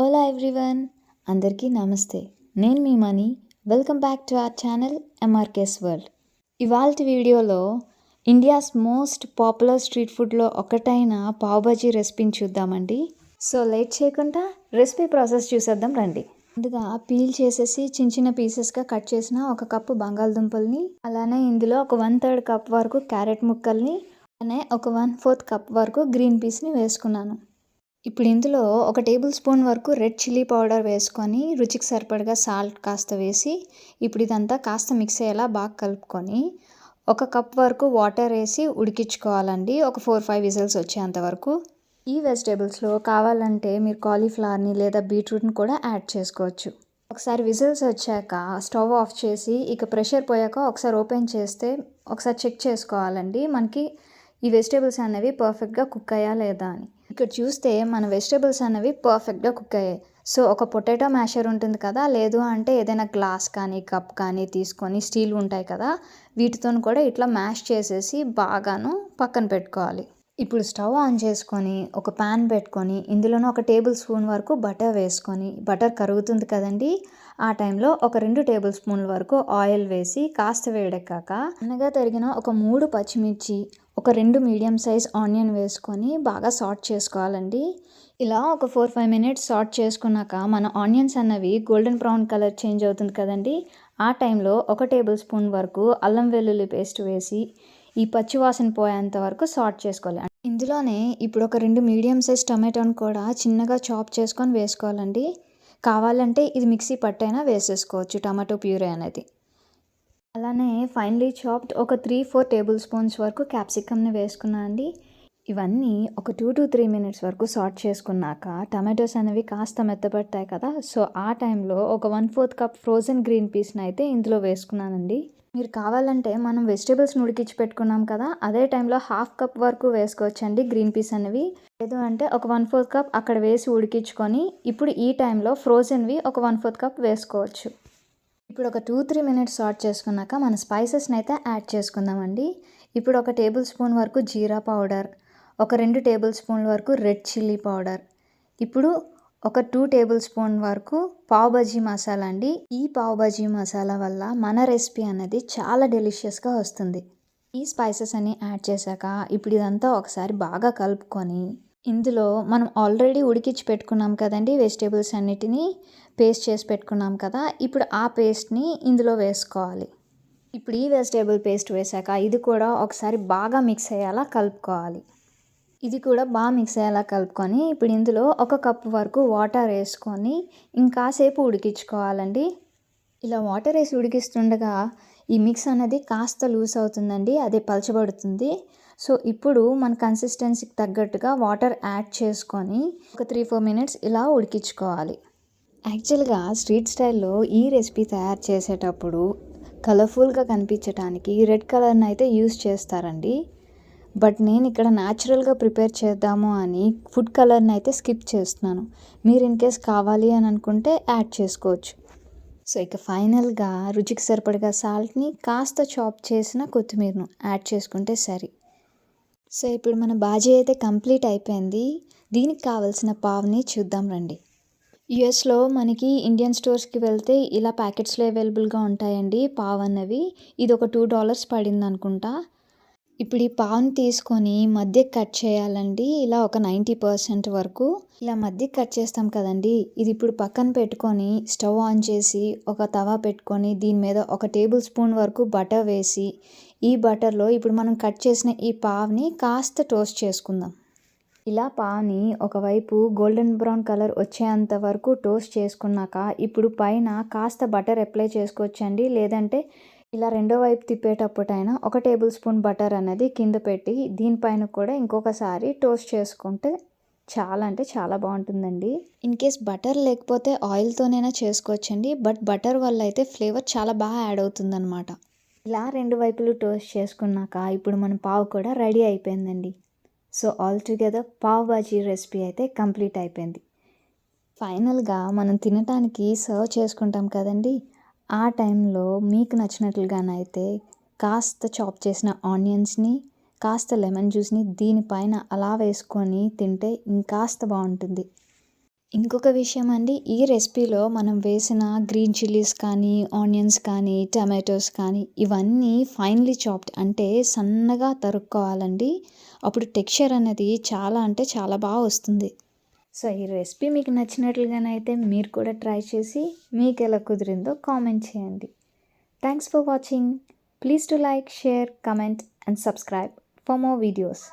Ola everyone అందరికీ నమస్తే. నేను మీ Mani. Welcome back to our channel MRK's world ఇవాళ వీడియోలో ఇండియాస్ మోస్ట్ పాపులర్ స్ట్రీట్ ఫుడ్లో ఒకటైన పావుబాజీ రెసిపీని చూద్దామండి. సో లేట్ చేయకుండా రెసిపీ ప్రాసెస్ చూసేద్దాం రండి. ముందుగా పీల్ చేసేసి చిన్న చిన్న పీసెస్గా కట్ చేసిన ఒక కప్పు బంగాళదుంపల్ని అలానే ఇందులో ఒక వన్ థర్డ్ కప్ వరకు క్యారెట్ ముక్కల్ని అలానే ఒక వన్ ఫోర్త్ కప్ వరకు గ్రీన్ పీస్ని వేసుకున్నాను. ఇప్పుడు ఇందులో ఒక టేబుల్ స్పూన్ వరకు రెడ్ చిల్లీ పౌడర్ వేసుకొని రుచికి సరిపడగా సాల్ట్ కాస్త వేసి ఇప్పుడు ఇదంతా కాస్త మిక్స్ అయ్యేలా బాగా కలుపుకొని ఒక కప్ వరకు వాటర్ వేసి ఉడికించుకోవాలండి. ఒక ఫోర్ ఫైవ్ విజిల్స్ వచ్చేంత వరకు. ఈ వెజిటేబుల్స్లో కావాలంటే మీరు కాలీఫ్లవర్ని లేదా బీట్రూట్ని కూడా యాడ్ చేసుకోవచ్చు. ఒకసారి విజిల్స్ వచ్చాక స్టవ్ ఆఫ్ చేసి ఇక ప్రెషర్ పోయాక ఒకసారి ఓపెన్ చేస్తే ఒకసారి చెక్ చేసుకోవాలండి. మనకి ఈ వెజిటేబుల్స్ అనేవి పర్ఫెక్ట్గా కుక్ అయ్యా లేదా అని. ఇక్కడ చూస్తే మన వెజిటేబుల్స్ అనేవి పర్ఫెక్ట్గా కుక్ అయ్యాయి. సో ఒక పొటాటో మ్యాషర్ ఉంటుంది కదా లేదు అంటే ఏదైనా గ్లాస్ కానీ కప్ కానీ తీసుకొని స్టీల్ ఉంటాయి కదా వీటితో కూడా ఇట్లా మ్యాష్ చేసేసి బాగాను పక్కన పెట్టుకోవాలి. ఇప్పుడు స్టవ్ ఆన్ చేసుకొని ఒక పాన్ పెట్టుకొని ఇందులోనూ ఒక టేబుల్ స్పూన్ వరకు బటర్ వేసుకొని బటర్ కరుగుతుంది కదండి? ఆ టైంలో ఒక రెండు టేబుల్ స్పూన్ల వరకు ఆయిల్ వేసి కాస్త వేడెక్కాక అన్నగా తరిగిన ఒక మూడు పచ్చిమిర్చి ఒక రెండు మీడియం సైజ్ ఆనియన్ వేసుకొని బాగా సాట్ చేసుకోవాలండి. ఇలా ఒక ఫోర్ ఫైవ్ మినిట్స్ సాట్ చేసుకున్నాక మన ఆనియన్స్ అన్నవి గోల్డెన్ బ్రౌన్ కలర్ చేంజ్ అవుతుంది కదండి? ఆ టైంలో ఒక టేబుల్ స్పూన్ వరకు అల్లం వెల్లుల్లి పేస్ట్ వేసి ఈ పచ్చివాసన పోయేంత వరకు సాట్ చేసుకోవాలి. ఇందులోనే ఇప్పుడు ఒక రెండు మీడియం సైజ్ టమాటోని కూడా చిన్నగా చాప్ చేసుకొని వేసుకోవాలండి. కావాలంటే ఇది మిక్సీ పట్టైనా వేసేసుకోవచ్చు టమాటో ప్యూరే అనేది. అలానే ఫైనలీ చాప్డ్ ఒక త్రీ ఫోర్ టేబుల్ స్పూన్స్ వరకు క్యాప్సికమ్ని వేసుకున్నాను అండి. ఇవన్నీ ఒక టూ టు త్రీ మినిట్స్ వరకు సార్ట్ చేసుకున్నాక టమాటోస్ అనేవి కాస్త మెత్తపడతాయి కదా. సో ఆ టైంలో ఒక one fourth cup frozen green పీస్ని అయితే ఇందులో వేసుకున్నానండి. మీరు కావాలంటే మనం వెజిటేబుల్స్ని ఉడికించి పెట్టుకున్నాం కదా అదే టైంలో హాఫ్ కప్ వరకు వేసుకోవచ్చండి గ్రీన్ పీస్ అనేవి. లేదు అంటే ఒక వన్ ఫోర్త్ కప్ అక్కడ వేసి ఉడికించుకొని ఇప్పుడు ఈ టైంలో ఫ్రోజన్వి ఒక వన్ ఫోర్త్ కప్ వేసుకోవచ్చు. ఇప్పుడు ఒక టూ త్రీ మినిట్స్ సార్ట్ చేసుకున్నాక మన స్పైసెస్ని అయితే యాడ్ చేసుకుందామండి. ఇప్పుడు ఒక టేబుల్ స్పూన్ వరకు జీరా పౌడర్ ఒక రెండు టేబుల్ స్పూన్ల వరకు రెడ్ చిల్లీ పౌడర్. ఇప్పుడు ఒక టూ టేబుల్ స్పూన్ వరకు పావ్ బజీ మసాలా అండి. ఈ పావ్ బజీ మసాలా వల్ల మన రెసిపీ అనేది చాలా డెలిషియస్గా వస్తుంది. ఈ స్పైసెస్ అన్ని యాడ్ చేశాక ఇప్పుడు ఇదంతా ఒకసారి బాగా కలుపుకొని ఇందులో మనం ఆల్రెడీ ఉడికించి పెట్టుకున్నాం కదండి వెజిటేబుల్స్ అన్నిటినీ పేస్ట్ చేసి పెట్టుకున్నాం కదా ఇప్పుడు ఆ పేస్ట్ని ఇందులో వేసుకోవాలి. ఇప్పుడు ఈ వెజిటేబుల్ పేస్ట్ వేసాక ఇది కూడా ఒకసారి బాగా మిక్స్ అయ్యేలా కలుపుకోవాలి. ఇది కూడా బాగా మిక్స్ అయ్యేలా కలుపుకొని ఇప్పుడు ఇందులో ఒక కప్పు వరకు వాటర్ వేసుకొని ఇంకాసేపు ఉడికించుకోవాలండి. ఇలా వాటర్ వేసి ఉడికిస్తుండగా ఈ మిక్స్ అనేది కాస్త లూస్ అవుతుందండి అదే పలచబడుతుంది. సో ఇప్పుడు మన కన్సిస్టెన్సీకి తగ్గట్టుగా వాటర్ యాడ్ చేసుకొని ఒక త్రీ ఫోర్ మినిట్స్ ఇలా ఉడికించుకోవాలి. యాక్చువల్గా స్ట్రీట్ స్టైల్లో ఈ రెసిపీ తయారు చేసేటప్పుడు కలర్ఫుల్గా కనిపించడానికి రెడ్ కలర్ని అయితే యూస్ చేస్తారండి. బట్ నేను ఇక్కడ న్యాచురల్గా ప్రిపేర్ చేద్దాము అని ఫుడ్ కలర్ని అయితే స్కిప్ చేస్తున్నాను. మీరు ఇన్ కేస్ కావాలి అని అనుకుంటే యాడ్ చేసుకోవచ్చు. సో ఇక ఫైనల్గా రుచికి సరిపడగా సాల్ట్ని కాస్త చాప్ చేసిన కొత్తిమీరను యాడ్ చేసుకుంటే సరి. సో ఇప్పుడు మన బాజీ అయితే కంప్లీట్ అయిపోయింది. దీనికి కావాల్సిన పావుని చూద్దాం రండి. యుఎస్లో మనకి ఇండియన్ స్టోర్స్కి వెళ్తే ఇలా ప్యాకెట్స్లో అవైలబుల్గా ఉంటాయండి పావ్ అన్నవి ఇది ఒక టూ డాలర్స్ పడింది అనుకుంటా ఇప్పుడు ఈ పావుని తీసుకొని మధ్య కట్ చేయాలండి. ఇలా ఒక నైంటీ పర్సెంట్ వరకు ఇలా మధ్య కట్ చేస్తాం కదండి. ఇది ఇప్పుడు పక్కన పెట్టుకొని స్టవ్ ఆన్ చేసి ఒక తవా పెట్టుకొని దీని మీద ఒక టేబుల్ స్పూన్ వరకు బటర్ వేసి ఈ బటర్లో ఇప్పుడు మనం కట్ చేసిన ఈ పావుని కాస్త టోస్ట్ చేసుకుందాం. ఇలా పావుని ఒకవైపు గోల్డెన్ బ్రౌన్ కలర్ వచ్చేంత వరకు టోస్ట్ చేసుకున్నాక ఇప్పుడు పైన కాస్త బటర్ అప్లై చేసుకోవచ్చండి. లేదంటే ఇలా రెండో వైపు తిప్పేటప్పుడైనా ఒక టేబుల్ స్పూన్ బటర్ అనేది కింద పెట్టి దీనిపైన కూడా ఇంకొకసారి టోస్ట్ చేసుకుంటే చాలా అంటే చాలా బాగుంటుందండి. ఇన్ కేస్ బటర్ లేకపోతే ఆయిల్తోనైనా చేసుకోవచ్చండి. బట్ బటర్ వల్ల అయితే ఫ్లేవర్ చాలా బాగా యాడ్ అవుతుందన్నమాట. ఇలా రెండు వైపులు టోస్ట్ చేసుకున్నాక ఇప్పుడు మన పావు కూడా రెడీ అయిపోయిందండి. So all together pav bhaji recipe అయితే కంప్లీట్ అయిపోయింది. ఫైనల్గా మనం తినటానికి సర్వ్ చేసుకుంటాం కదండి. ఆ టైంలో మీకు నచ్చినట్లుగానైతే కాస్త చాప్ చేసిన ఆనియన్స్ని కాస్త లెమన్ జ్యూస్ని దీనిపైన అలా వేసుకొని తింటే ఇంకాస్త బాగుంటుంది. ఇంకొక విషయం అండి ఈ రెసిపీలో మనం వేసిన గ్రీన్ చిల్లీస్ కానీ ఆనియన్స్ కానీ టమాటోస్ కానీ ఇవన్నీ ఫైన్లీ చాప్డ్ అంటే సన్నగా తరుక్కోవాలండి. అప్పుడు టెక్స్చర్ అనేది చాలా అంటే చాలా బాగా వస్తుంది. సో ఈ రెసిపీ మీకు నచ్చినట్లుగానైతే మీరు కూడా ట్రై చేసి మీకు ఎలా కుదిరిందో కామెంట్ చేయండి. Thanks for watching please to like share comment and subscribe for more videos